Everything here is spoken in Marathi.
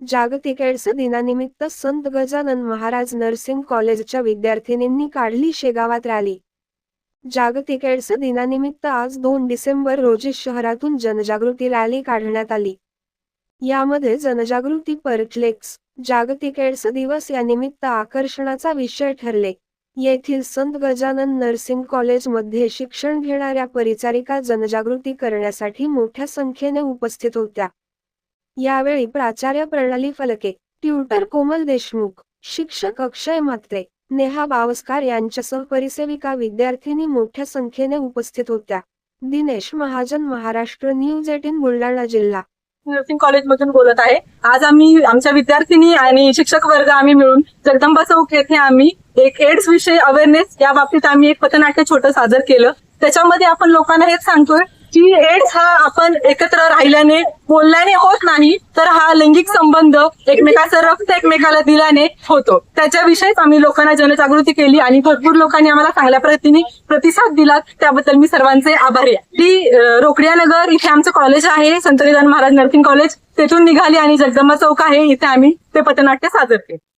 जागतिक एड्स दिनानिमित्त संत गजानन महाराज नर्सिंग कॉलेजच्या विद्यार्थिनींनी काढली शेगावात रॅली. जागतिक एड्स दिनानिमित्त आज दोन डिसेंबर रोजी शहरातून जनजागृती रॅली काढण्यात आली. यामध्ये जनजागृती परफ्लेक्स जागतिक एड्स दिवस या निमित्त आकर्षणाचा विषय ठरले. येथील संत गजानन नर्सिंग कॉलेजमध्ये शिक्षण घेणाऱ्या परिचारिका जनजागृती करण्यासाठी मोठ्या संख्येने उपस्थित होत्या. यावेळी प्राचार्य प्रणाली फलके ट्युटर कोमल देशमुख शिक्षक अक्षय म्हात्रे नेहा बावस्कार यांच्यासह परिसेविका विद्यार्थिनी मोठ्या संख्येने उपस्थित होत्या. दिनेश महाजन महाराष्ट्र न्यूज एटीन बुलढाणा जिल्हा. नर्सिंग कॉलेजमधून बोलत आहे. आज आम्ही आमच्या विद्यार्थिनी आणि शिक्षक वर्ग आम्ही मिळून जगदंबा चौक येथे आम्ही एक एड्स विषय अवेअरनेस या बाबतीत आम्ही एक पथनाट्य छोटं सादर केलं. त्याच्यामध्ये आपण लोकांना हेच सांगतोय की एड्स हा आपण एकत्र राहिल्याने बोलल्याने होत नाही तर हा लैंगिक संबंध एकमेकाचं रक्त एकमेकाला दिल्याने होतो. त्याच्याविषयीच आम्ही लोकांना जनजागृती केली आणि भरपूर लोकांनी आम्हाला चांगल्या प्रतीने प्रतिसाद दिला त्याबद्दल मी सर्वांचे आभारी आहे. ती अं, इथे आमचं कॉलेज आहे संत महाराज नर्सिंग कॉलेज तेथून निघाली आणि जगदंबा चौक आहे. इथे आम्ही ते पथनाट्य सादर केले.